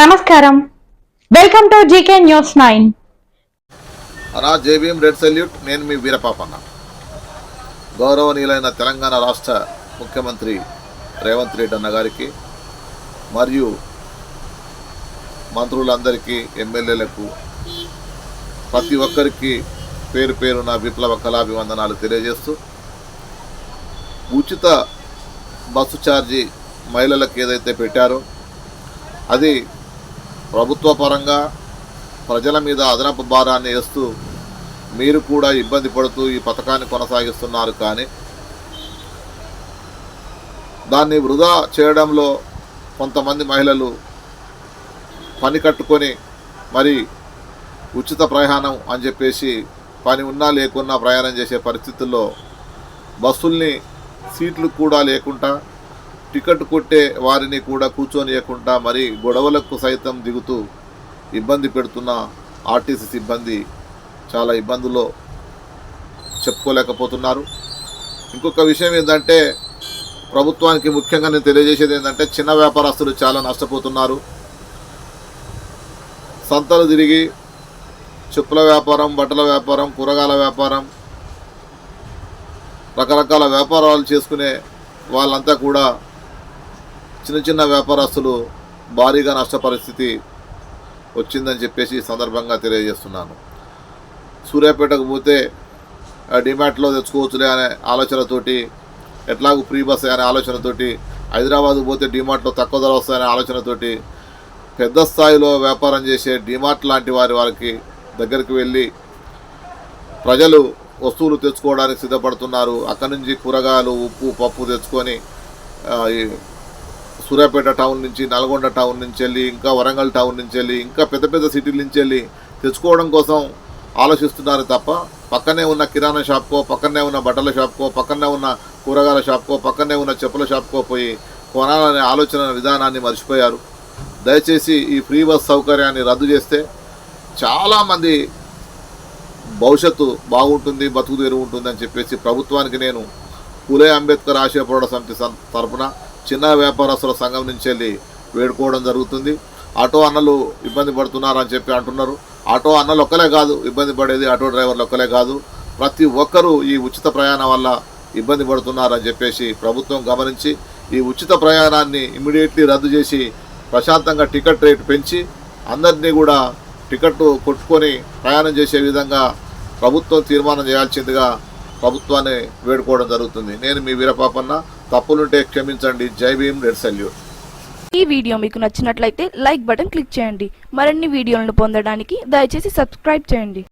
నమస్కారం. Welcome to GK news nine అనా JBM red salute నేను మీ వీరపాపన్న. గౌరవనీయులైన తెలంగాణ రాష్ట్ర ముఖ్యమంత్రి రేవంత్ రెడ్డి అన్న గారికి మరియు మంత్రులందరికీ ఎమ్మెల్యేలకు ప్రతి ఒక్కరికి పేరు పేరున విప్లవ కళాభివందనాలు తెలియజేస్తూ ఉచిత బస్సు ఛార్జీ మహిళలకు ఏదైతే పెట్టారో అది ప్రభుత్వ పరంగా ప్రజల మీద అదనపు భారాన్ని వేస్తూ మీరు కూడా ఇబ్బంది పడుతూ ఈ పథకాన్ని కొనసాగిస్తున్నారు కానీ దాన్ని వృధా చేయడంలో కొంతమంది మహిళలు పని కట్టుకొని మరి ఉచిత ప్రయాణం అని చెప్పేసి పని ఉన్నా లేకున్నా ప్రయాణం చేసే పరిస్థితుల్లో బస్సుల్ని సీట్లు కూడా లేకుండా టికెట్ కొట్టే వారిని కూడా కూర్చొనియకుండా మరి గొడవలకు సైతం దిగుతూ ఇబ్బంది పెడుతున్న ఆర్టీసీ సిబ్బంది చాలా ఇబ్బందుల్లో చెప్పుకోలేకపోతున్నారు. ఇంకొక విషయం ఏంటంటే ప్రభుత్వానికి ముఖ్యంగా నేను తెలియజేసేది ఏంటంటే చిన్న వ్యాపారస్తులు చాలా నష్టపోతున్నారు. సంతలు తిరిగి చెప్పుల వ్యాపారం బట్టల వ్యాపారం కూరగాయల వ్యాపారం రకరకాల వ్యాపారాలు చేసుకునే వాళ్ళంతా కూడా చిన్న చిన్న వ్యాపారస్తులు భారీగా నష్ట పరిస్థితి వచ్చిందని చెప్పేసి ఈ సందర్భంగా తెలియజేస్తున్నాను. సూర్యాపేటకు పోతే ఆ డిమార్ట్లో తెచ్చుకోవచ్చులే అనే ఆలోచనతోటి ఎట్లాగూ ఫ్రీ బస్ అనే ఆలోచనతోటి హైదరాబాద్ పోతే డిమార్ట్లో తక్కువ ధర వస్తాయనే ఆలోచనతోటి పెద్ద స్థాయిలో వ్యాపారం చేసే డిమార్ట్ లాంటి వారి వారికి దగ్గరికి వెళ్ళి ప్రజలు వస్తువులు తెచ్చుకోవడానికి సిద్ధపడుతున్నారు. అక్కడి నుంచి కూరగాయలు ఉప్పు పప్పు తెచ్చుకొని ఈ సూర్యాపేట టౌన్ నుంచి నల్గొండ టౌన్ నుంచి వెళ్ళి ఇంకా వరంగల్ టౌన్ నుంచి వెళ్ళి ఇంకా పెద్ద పెద్ద సిటీల నుంచి వెళ్ళి తెచ్చుకోవడం కోసం ఆలోచిస్తున్నారు తప్ప పక్కనే ఉన్న కిరాణా షాప్కో పక్కనే ఉన్న బట్టల షాప్కో పక్కనే ఉన్న కూరగాయల షాప్కో పక్కనే ఉన్న చెప్పుల షాప్కో పోయి కొనాలనే ఆలోచన విధానాన్ని మర్చిపోయారు. దయచేసి ఈ ఫ్రీ బస్ సౌకర్యాన్ని రద్దు చేస్తే చాలామంది భవిష్యత్తు బాగుంటుంది బతుకు తెరువు ఉంటుంది అని చెప్పేసి ప్రభుత్వానికి నేను కులే అంబేద్కర్ ఆశయ పోరాట సమితి సం- తరపున చిన్న వ్యాపారస్తుల సంఘం నుంచి వెళ్ళి వేడుకోవడం జరుగుతుంది. ఆటో అన్నలు ఇబ్బంది పడుతున్నారని చెప్పి అంటున్నారు. ఆటో అన్నలు ఒక్కలే కాదు ఇబ్బంది పడేది ఆటో డ్రైవర్లు ఒక్కలే కాదు. ప్రతి ఒక్కరూ ఈ ఉచిత ప్రయాణం వల్ల ఇబ్బంది పడుతున్నారని చెప్పేసి ప్రభుత్వం గమనించి ఈ ఉచిత ప్రయాణాన్ని ఇమీడియట్లీ రద్దు చేసి ప్రశాంతంగా టికెట్ రేటు పెంచి అందరినీ కూడా టికెట్ కొట్టుకొని ప్రయాణం చేసే విధంగా ప్రభుత్వం తీర్మానం చేయాల్సిందిగా ప్రభుత్వాన్ని వేడుకోవడం జరుగుతుంది. నేను మీ వీరపాపన్న తప్పులుంటే క్షమించండి. జై భీమ్ రెడ్ సల్యూట్. ఈ వీడియో మీకు నచ్చినట్లయితే లైక్ బటన్ క్లిక్ చేయండి. మరిన్ని వీడియోలను పొందడానికి దయచేసి సబ్స్క్రైబ్ చేయండి.